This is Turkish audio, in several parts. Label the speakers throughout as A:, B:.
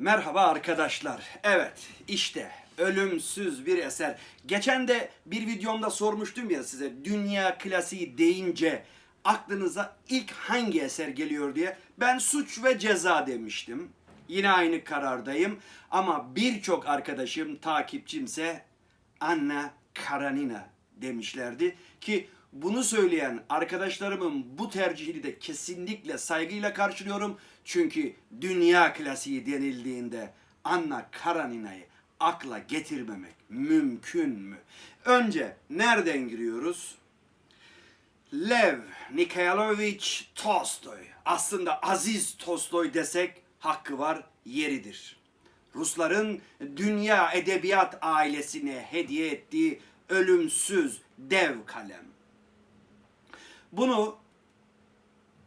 A: Merhaba arkadaşlar. Evet işte ölümsüz bir eser. Geçen de bir videomda sormuştum ya size dünya klasiği deyince aklınıza ilk hangi eser geliyor diye. Ben suç ve ceza demiştim. Yine aynı karardayım ama birçok arkadaşım, takipçimse Anna Karanina demişlerdi ki bunu söyleyen arkadaşlarımın bu tercihini de kesinlikle saygıyla karşılıyorum. Çünkü dünya klasiği denildiğinde Anna Karenina'yı akla getirmemek mümkün mü? Önce nereden giriyoruz? Lev Nikolaevich Tolstoy. Aslında Aziz Tolstoy desek hakkı var, yeridir. Rusların dünya edebiyat ailesine hediye ettiği ölümsüz dev kalem. Bunu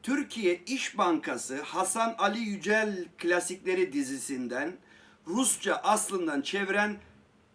A: Türkiye İş Bankası Hasan Ali Yücel Klasikleri dizisinden Rusça aslından çeviren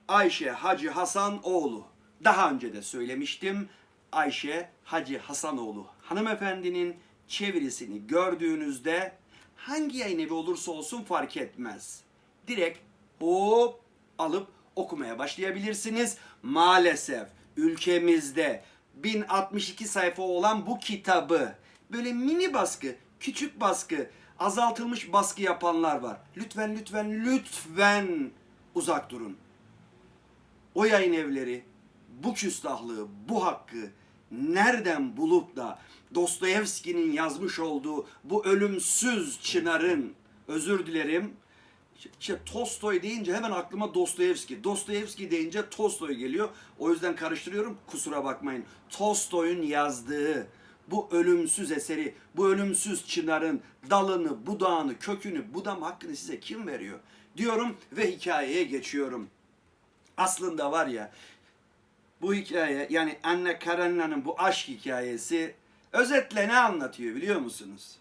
A: Ayşe Hacı Hasanoğlu. Daha önce de söylemiştim. Ayşe Hacı Hasanoğlu hanımefendinin çevirisini gördüğünüzde hangi yayın evi olursa olsun fark etmez. Direkt hop alıp okumaya başlayabilirsiniz. Maalesef ülkemizde 1062 sayfa olan bu kitabı böyle mini baskı, küçük baskı, azaltılmış baskı yapanlar var. Lütfen lütfen lütfen uzak durun. O yayın evleri bu küstahlığı, bu hakkı nereden bulup da Dostoyevski'nin yazmış olduğu bu ölümsüz çınarın özür dilerim işte Tolstoy deyince hemen aklıma Dostoyevski. Dostoyevski deyince Tolstoy geliyor. O yüzden karıştırıyorum. Kusura bakmayın. Tolstoy'un yazdığı bu ölümsüz eseri, bu ölümsüz çınarın dalını, budağını, kökünü, budam hakkını size kim veriyor? Diyorum ve hikayeye geçiyorum. Aslında var ya bu hikaye yani Anne Karenina'nın bu aşk hikayesi özetle ne anlatıyor biliyor musunuz?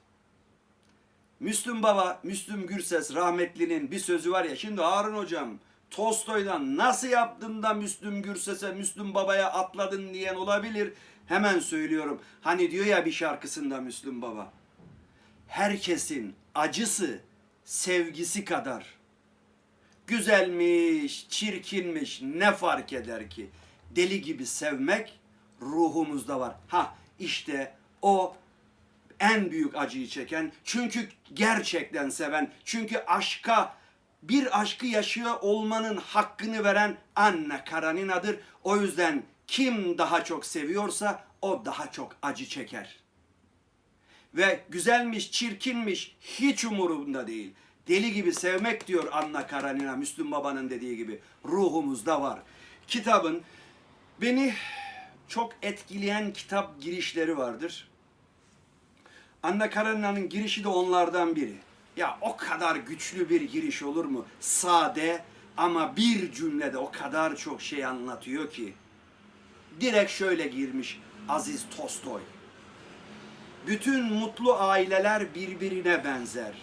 A: Müslüm Baba, Müslüm Gürses rahmetlinin bir sözü var ya. Şimdi Harun hocam Tolstoy'dan nasıl yaptın da Müslüm Gürses'e, Müslüm Baba'ya atladın diyen olabilir. Hemen söylüyorum. Hani diyor ya bir şarkısında Müslüm Baba. Herkesin acısı sevgisi kadar. Güzelmiş, çirkinmiş ne fark eder ki? Deli gibi sevmek ruhumuzda var. Ha işte o en büyük acıyı çeken, çünkü gerçekten seven, çünkü aşka bir aşkı yaşıyor olmanın hakkını veren Anna Karenina'dır. O yüzden kim daha çok seviyorsa o daha çok acı çeker. Ve güzelmiş, çirkinmiş hiç umurunda değil. Deli gibi sevmek diyor Anna Karenina, Müslüm Baba'nın dediği gibi. Ruhumuzda var. Kitabın beni çok etkileyen kitap girişleri vardır. Anna Karenina'nın girişi de onlardan biri. Ya o kadar güçlü bir giriş olur mu? Sade ama bir cümlede o kadar çok şey anlatıyor ki. Direkt şöyle girmiş Aziz Tolstoy. Bütün mutlu aileler birbirine benzer.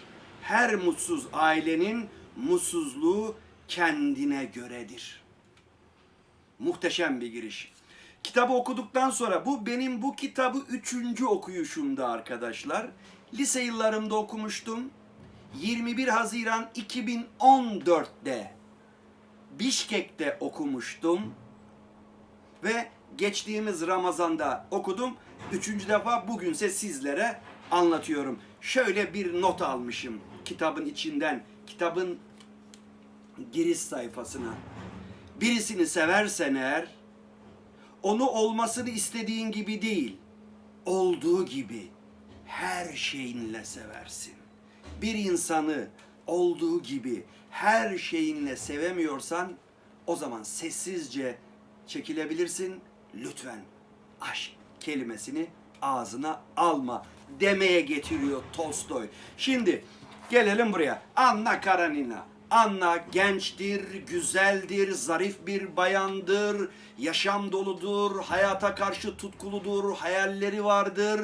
A: Her mutsuz ailenin mutsuzluğu kendine göredir. Muhteşem bir giriş. Kitabı okuduktan sonra bu benim bu kitabı üçüncü okuyuşumda arkadaşlar. Lise yıllarımda okumuştum. 21 Haziran 2014'de Bişkek'te okumuştum. Ve geçtiğimiz Ramazan'da okudum. Üçüncü defa bugünse sizlere anlatıyorum. Şöyle bir not almışım kitabın içinden. Kitabın giriş sayfasına. Birisini seversen eğer onu olmasını istediğin gibi değil, olduğu gibi her şeyinle seversin. Bir insanı olduğu gibi her şeyinle sevemiyorsan o zaman sessizce çekilebilirsin. Lütfen aşk kelimesini ağzına alma demeye getiriyor Tolstoy. Şimdi gelelim buraya. Anna Karenina. Anna gençtir, güzeldir, zarif bir bayandır, yaşam doludur, hayata karşı tutkuludur, hayalleri vardır.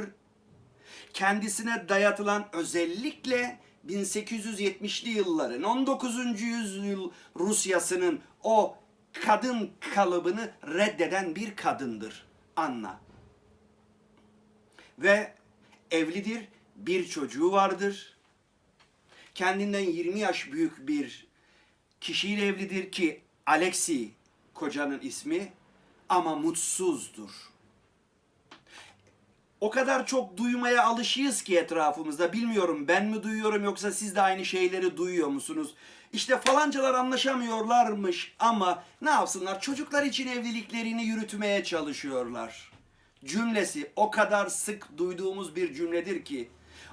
A: Kendisine dayatılan özellikle 1870'li yılların 19. yüzyıl Rusyasının o kadın kalıbını reddeden bir kadındır Anna. Ve evlidir, bir çocuğu vardır kendinden 20 yaş büyük bir kişiyle evlidir ki Alexi kocanın ismi ama mutsuzdur. O kadar çok duymaya alışıyız ki etrafımızda. Bilmiyorum ben mi duyuyorum yoksa siz de aynı şeyleri duyuyor musunuz? İşte falancalar anlaşamıyorlarmış ama ne yapsınlar? Çocuklar için evliliklerini yürütmeye çalışıyorlar. Cümlesi o kadar sık duyduğumuz bir cümledir ki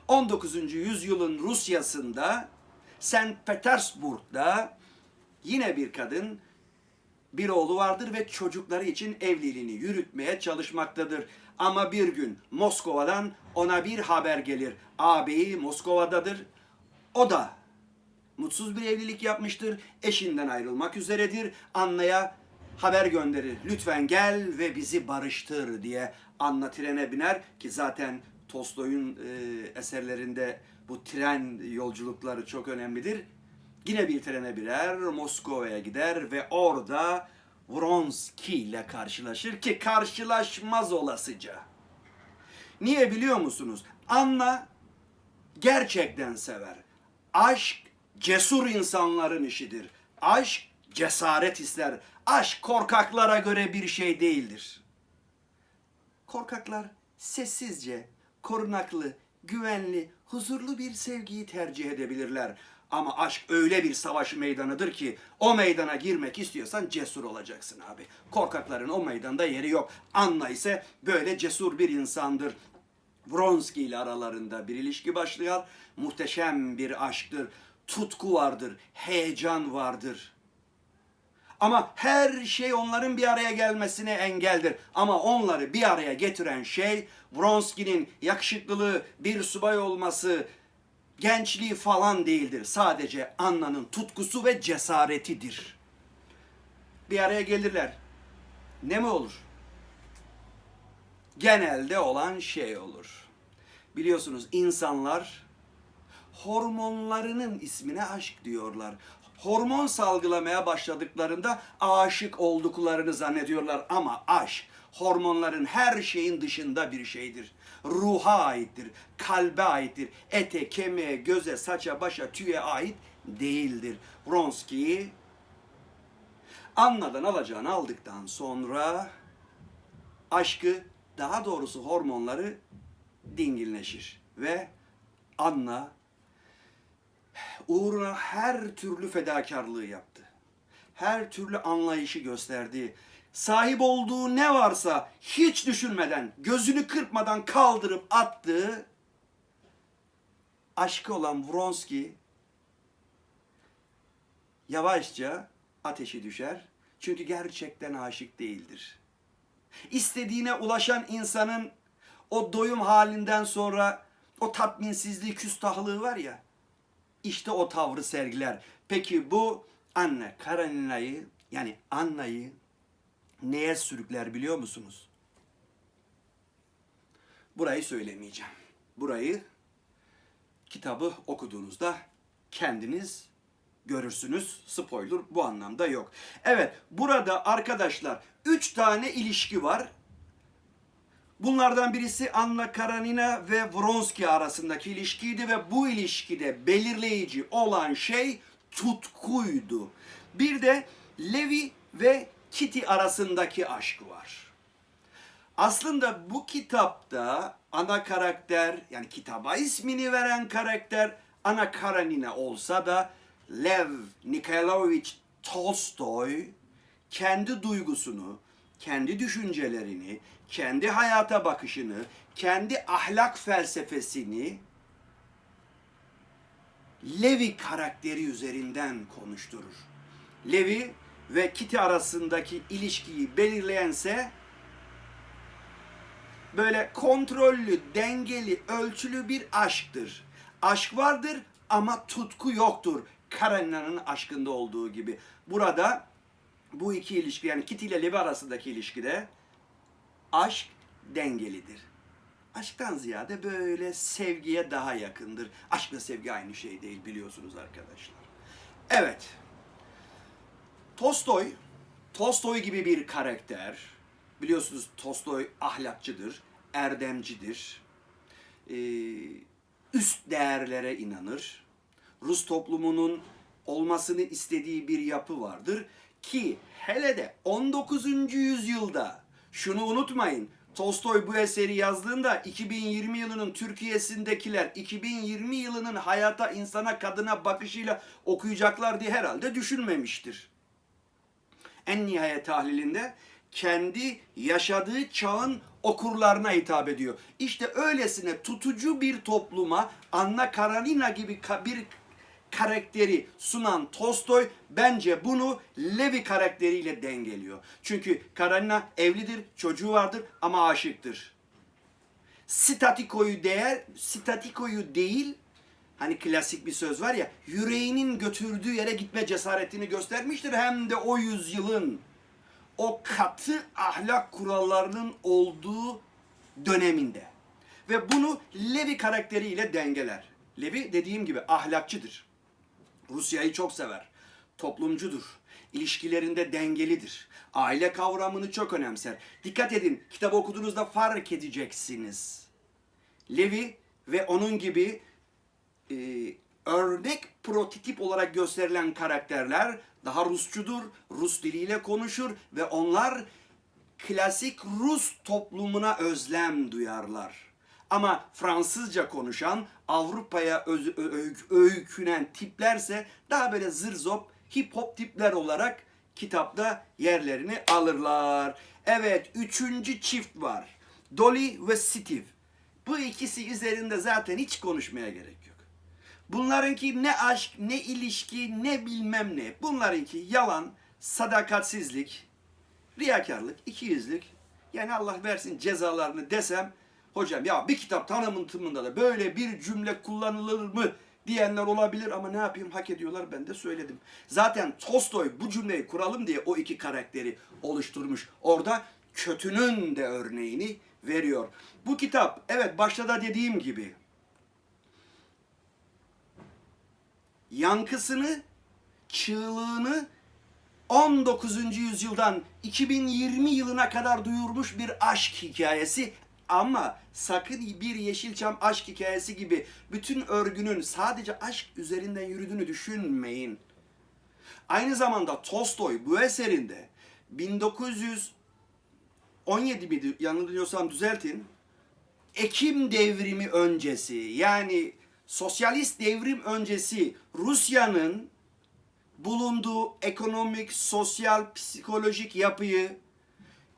A: 19. yüzyılın Rusyasında St. Petersburg'da yine bir kadın bir oğlu vardır ve çocukları için evliliğini yürütmeye çalışmaktadır. Ama bir gün Moskova'dan ona bir haber gelir. Ağabeyi Moskova'dadır. O da mutsuz bir evlilik yapmıştır. Eşinden ayrılmak üzeredir. Anna'ya haber gönderir. Lütfen gel ve bizi barıştır diye Anna trene biner ki zaten Tolstoy'un e, eserlerinde bu tren yolculukları çok önemlidir. Yine bir trene birer, Moskova'ya gider ve orada Vronsky ile karşılaşır ki karşılaşmaz olasıca. Niye biliyor musunuz? Anna gerçekten sever. Aşk cesur insanların işidir. Aşk cesaret ister. Aşk korkaklara göre bir şey değildir. Korkaklar sessizce, korunaklı, güvenli, huzurlu bir sevgiyi tercih edebilirler. Ama aşk öyle bir savaş meydanıdır ki o meydana girmek istiyorsan cesur olacaksın abi. Korkakların o meydanda yeri yok. Anna ise böyle cesur bir insandır. Vronsky ile aralarında bir ilişki başlayan muhteşem bir aşktır. Tutku vardır, heyecan vardır. Ama her şey onların bir araya gelmesine engeldir. Ama onları bir araya getiren şey Vronsky'nin yakışıklılığı, bir subay olması, gençliği falan değildir. Sadece Anna'nın tutkusu ve cesaretidir. Bir araya gelirler. Ne mi olur? Genelde olan şey olur. Biliyorsunuz insanlar hormonlarının ismine aşk diyorlar. Hormon salgılamaya başladıklarında aşık olduklarını zannediyorlar ama aşk hormonların her şeyin dışında bir şeydir. Ruha aittir, kalbe aittir, ete, kemiğe, göze, saça, başa, tüye ait değildir. Vronsky Anna'dan alacağını aldıktan sonra aşkı, daha doğrusu hormonları dingilleşir ve Anna uğruna her türlü fedakarlığı yaptı. Her türlü anlayışı gösterdi. Sahip olduğu ne varsa hiç düşünmeden, gözünü kırpmadan kaldırıp attığı aşkı olan Vronsky yavaşça ateşi düşer. Çünkü gerçekten aşık değildir. İstediğine ulaşan insanın o doyum halinden sonra o tatminsizliği, küstahlığı var ya, işte o tavrı sergiler. Peki bu anne Karenina'yı yani Anna'yı neye sürükler biliyor musunuz? Burayı söylemeyeceğim. Burayı kitabı okuduğunuzda kendiniz görürsünüz. Spoiler bu anlamda yok. Evet burada arkadaşlar 3 tane ilişki var. Bunlardan birisi Anna Karanina ve Vronsky arasındaki ilişkiydi ve bu ilişkide belirleyici olan şey tutkuydu. Bir de Levi ve Kitty arasındaki aşk var. Aslında bu kitapta ana karakter yani kitaba ismini veren karakter Anna Karanina olsa da Lev Nikolaevich Tolstoy kendi duygusunu, kendi düşüncelerini, kendi hayata bakışını, kendi ahlak felsefesini Levi karakteri üzerinden konuşturur. Levi ve Kitty arasındaki ilişkiyi belirleyense böyle kontrollü, dengeli, ölçülü bir aşktır. Aşk vardır ama tutku yoktur. Karenina'nın aşkında olduğu gibi. Burada bu iki ilişki yani Kitty ile Levi arasındaki ilişkide aşk dengelidir. Aşktan ziyade böyle sevgiye daha yakındır. Aşkla sevgi aynı şey değil biliyorsunuz arkadaşlar. Evet. Tolstoy, Tolstoy gibi bir karakter. Biliyorsunuz Tolstoy ahlakçıdır, erdemcidir. Ee, üst değerlere inanır. Rus toplumunun olmasını istediği bir yapı vardır ki hele de 19. yüzyılda şunu unutmayın. Tolstoy bu eseri yazdığında 2020 yılının Türkiye'sindekiler 2020 yılının hayata, insana, kadına bakışıyla okuyacaklar diye herhalde düşünmemiştir. En nihayet tahlilinde kendi yaşadığı çağın okurlarına hitap ediyor. İşte öylesine tutucu bir topluma Anna Karenina gibi bir karakteri sunan Tolstoy bence bunu Levi karakteriyle dengeliyor. Çünkü Karenina evlidir, çocuğu vardır ama aşıktır. Statikoyu değer, statikoyu değil, hani klasik bir söz var ya, yüreğinin götürdüğü yere gitme cesaretini göstermiştir. Hem de o yüzyılın o katı ahlak kurallarının olduğu döneminde. Ve bunu Levi karakteriyle dengeler. Levi dediğim gibi ahlakçıdır. Rusya'yı çok sever. Toplumcudur. İlişkilerinde dengelidir. Aile kavramını çok önemser. Dikkat edin, kitabı okuduğunuzda fark edeceksiniz. Levi ve onun gibi e, örnek prototip olarak gösterilen karakterler daha Rusçudur, Rus diliyle konuşur ve onlar klasik Rus toplumuna özlem duyarlar. Ama Fransızca konuşan, Avrupa'ya öykünen tiplerse daha böyle zırzop, hip hop tipler olarak kitapta yerlerini alırlar. Evet, üçüncü çift var. Dolly ve Steve. Bu ikisi üzerinde zaten hiç konuşmaya gerek yok. Bunlarınki ne aşk, ne ilişki, ne bilmem ne. Bunlarınki yalan, sadakatsizlik, riyakarlık, ikiyüzlük. Yani Allah versin cezalarını desem, hocam ya bir kitap tanımında da böyle bir cümle kullanılır mı diyenler olabilir ama ne yapayım hak ediyorlar ben de söyledim. Zaten Tolstoy bu cümleyi kuralım diye o iki karakteri oluşturmuş. Orada kötünün de örneğini veriyor. Bu kitap evet başta da dediğim gibi yankısını, çığlığını 19. yüzyıldan 2020 yılına kadar duyurmuş bir aşk hikayesi ama sakın bir Yeşilçam aşk hikayesi gibi bütün örgünün sadece aşk üzerinden yürüdüğünü düşünmeyin. Aynı zamanda Tolstoy bu eserinde 1917 miydi yanılıyorsam düzeltin. Ekim devrimi öncesi yani sosyalist devrim öncesi Rusya'nın bulunduğu ekonomik, sosyal, psikolojik yapıyı,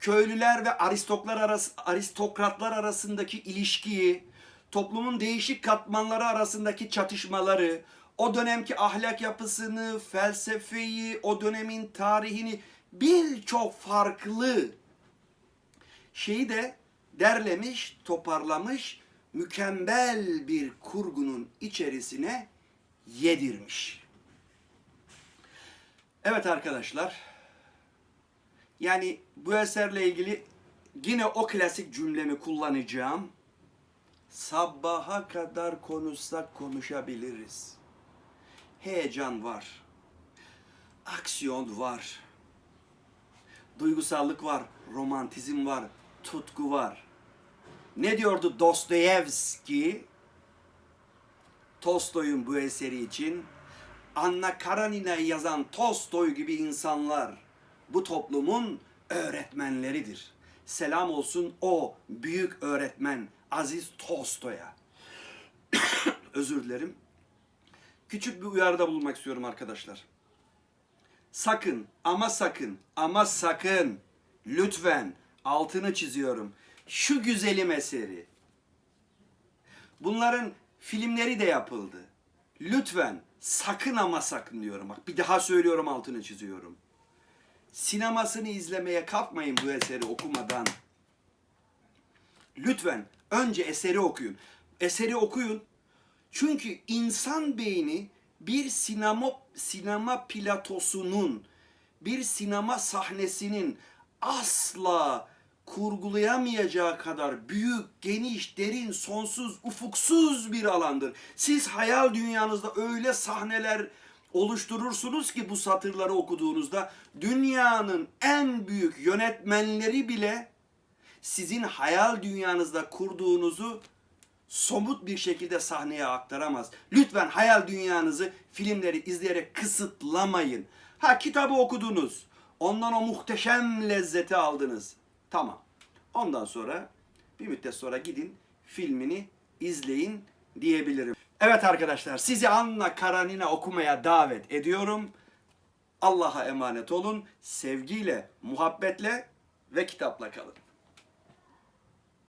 A: köylüler ve aristoklar arası, aristokratlar arasındaki ilişkiyi, toplumun değişik katmanları arasındaki çatışmaları, o dönemki ahlak yapısını, felsefeyi, o dönemin tarihini birçok farklı şeyi de derlemiş, toparlamış, mükemmel bir kurgunun içerisine yedirmiş. Evet arkadaşlar. Yani bu eserle ilgili yine o klasik cümlemi kullanacağım. Sabaha kadar konuşsak konuşabiliriz. Heyecan var. Aksiyon var. Duygusallık var, romantizm var, tutku var. Ne diyordu Dostoyevski? Tolstoy'un bu eseri için Anna Karenina'yı yazan Tolstoy gibi insanlar bu toplumun öğretmenleridir. Selam olsun o büyük öğretmen Aziz Tolstoy'a. Özür dilerim. Küçük bir uyarıda bulunmak istiyorum arkadaşlar. Sakın ama sakın ama sakın lütfen altını çiziyorum. Şu güzelim eseri. Bunların filmleri de yapıldı. Lütfen sakın ama sakın diyorum. Bak bir daha söylüyorum altını çiziyorum. Sinemasını izlemeye kalkmayın bu eseri okumadan. Lütfen önce eseri okuyun. Eseri okuyun. Çünkü insan beyni bir sinema sinema platosunun, bir sinema sahnesinin asla kurgulayamayacağı kadar büyük, geniş, derin, sonsuz, ufuksuz bir alandır. Siz hayal dünyanızda öyle sahneler oluşturursunuz ki bu satırları okuduğunuzda dünyanın en büyük yönetmenleri bile sizin hayal dünyanızda kurduğunuzu somut bir şekilde sahneye aktaramaz. Lütfen hayal dünyanızı filmleri izleyerek kısıtlamayın. Ha kitabı okudunuz. Ondan o muhteşem lezzeti aldınız. Tamam. Ondan sonra bir müddet sonra gidin filmini izleyin diyebilirim. Evet arkadaşlar sizi Anna Karanina okumaya davet ediyorum. Allah'a emanet olun. Sevgiyle, muhabbetle ve kitapla kalın.